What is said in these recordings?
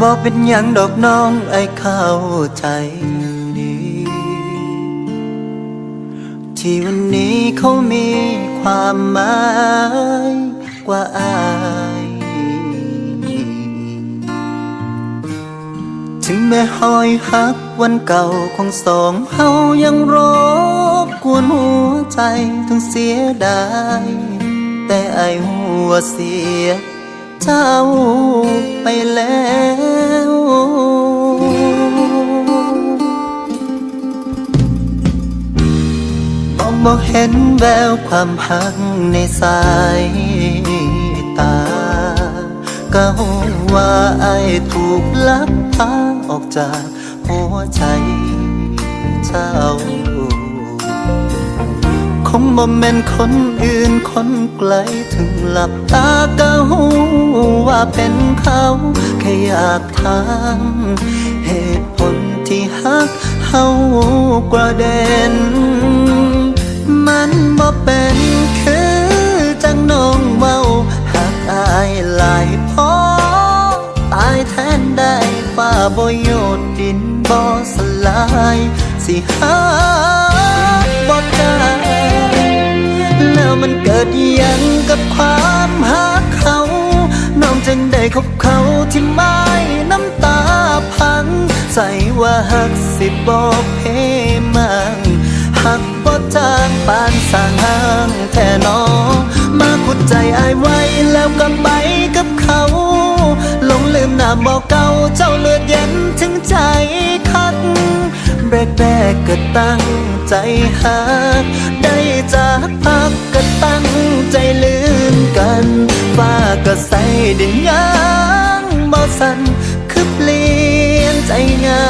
บอกเป็นยังดอกน้องไอ้เข้าใจดี ที่วันนี้เขามีความหมายกว่าอาย ถึงแม้หอยหักวันเก่าของสองเฮายังรบกวนหัวใจถึงเสียดาย แต่ไอหัวเสีย เจ้าไปแล้วมองบอกเห็นแววความหักในสายตาก็ว่าไอายถูกลักพาออกจากหัวใจเจ้า คงบ่แม่นคนอื่นคนไกลถึงหลับตาก็หูว่าเป็นเขาแค่อยากถามเหตุผลที่ฮักเฮากว่าเด่นมันบ่เป็นคือจังน้องเมาหักอายหลายพอตายแทนได้ฟ้าบ่โยนดินบ่สลาย สิหา ดอิหยังกับความหักเขา น้องจึงได้คบเขาที่ไม่น้ำตาพัง ใส่ว่าหักสิบอกเพมังหักบ่จางปานสางห้างแท่นอมาขุดใจอายไว้แล้วก็ไปกับเขาหลงลืมหน้าบอกเก่าเจ้าเลือดเย็นถึงใจคักแรกแรกๆก็ตั้งใจหักได้จาก พักก็ตั้งใจลืมกันฟ้าก็ใส่ดินยางบ่สันคือเปลี่ยนใจง่าย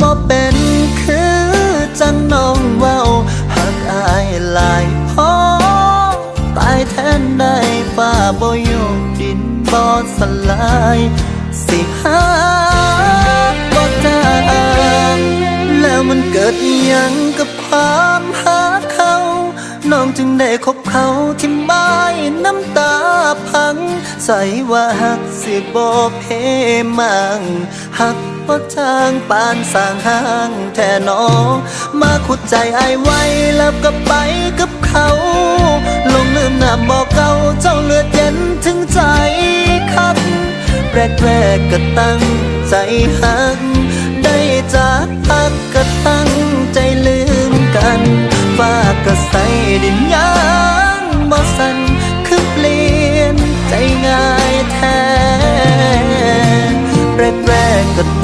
บ่เป็นคือจังน้องเว้าหักอายหลายพอตายแทนได้ฟ้าบ่ยกดินบ่สลาย สิหาบ่จางแล้วมันเกิดยังกับความหาเขา น้องจึงได้คบเขาที่ไม่น้ำตา ง ใส่ว่าหักสิบ่เพมังหักบ่จางปานสร้างห้างแท่นอมาขุดใจไอไว้แล้วก็ไปกับเขา ลงลืมน้ำบอกเก่าเจ้าเลือดเย็นถึงใจครับแรกแรกๆก็ตั้งใจหักได้จากพัก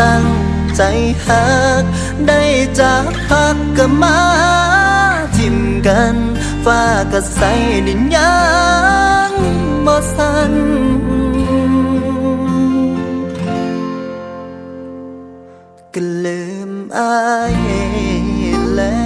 ตั้งใจหัก ได้จากพักก็มาทิมกันฟ้าก็ใส่ดินยังบ่สันก็ลืมอาย